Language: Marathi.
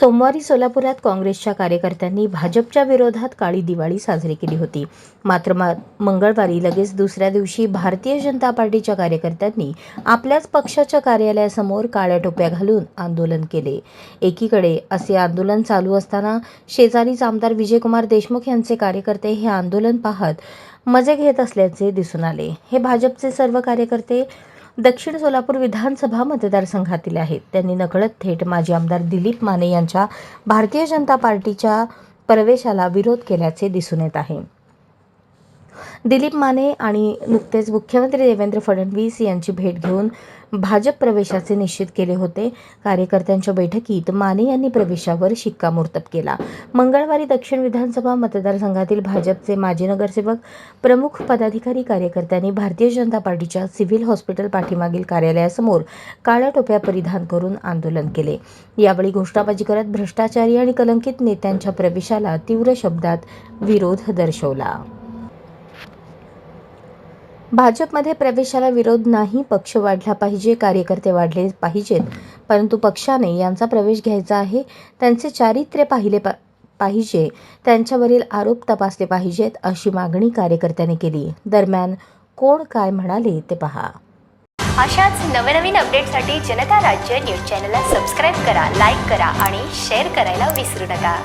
सोमवारी सोलापुरात काँग्रेसच्या कार्यकर्त्यांनी भाजपच्या विरोधात काळी दिवाळी साजरी केली होती. मात्र मा मंगळवारी लगेच दुसऱ्या दिवशी भारतीय जनता पार्टीच्या कार्यकर्त्यांनी आपल्याच पक्षाच्या कार्यालयासमोर काळ्या टोप्या घालून आंदोलन केले. एकीकडे असे आंदोलन चालू असताना शेजारीच आमदार विजयकुमार देशमुख यांचे कार्यकर्ते हे आंदोलन पाहत मजे घेत असल्याचे दिसून आले. हे भाजपचे सर्व कार्यकर्ते दक्षिण सोलापूर विधानसभा मतदारसंघातील आहेत. त्यांनी नकळत थेट माजी आमदार दिलीप माने यांच्या भारतीय जनता पार्टीच्या प्रवेशाला विरोध केल्याचे दिसून येत आहे. दिलीप माने आणि नुकतेच मुख्यमंत्री देवेंद्र फडणवीस यांची भेट घेऊन भाजप प्रवेशाचे निश्चित केले होते. कार्यकर्त्यांच्या बैठकीत माने यांनी प्रवेशावर शिक्कामोर्तब केला. मंगळवारी दक्षिण विधानसभा मतदारसंघातील भाजपचे माजी नगरसेवक प्रमुख पदाधिकारी कार्यकर्त्यांनी भारतीय जनता पार्टीच्या सिव्हिल हॉस्पिटल पाठीमागील कार्यालयासमोर काळ्या टोप्या परिधान करून आंदोलन केले. यावेळी घोषणाबाजी करत भ्रष्टाचारी आणि कलंकित नेत्यांच्या प्रवेशाला तीव्र शब्दात विरोध दर्शवला. भाजपमध्ये प्रवेशाला विरोध नाही पक्ष वाढला पाहिजे कार्यकर्ते वाढले पाहिजेत. परंतु पक्षाने यांचा प्रवेश घ्यायचा आहे त्यांचे चारित्र्य पाहिले पा पाहिजे त्यांच्यावरील आरोप तपासले पाहिजेत अशी मागणी कार्यकर्त्यांनी केली. दरम्यान कोण काय म्हणाले ते पहा. अशाच नवनवीन अपडेटसाठी जनता राज्य न्यूज चॅनलला सबस्क्राईब करा लाईक करा आणि शेअर करायला विसरू नका.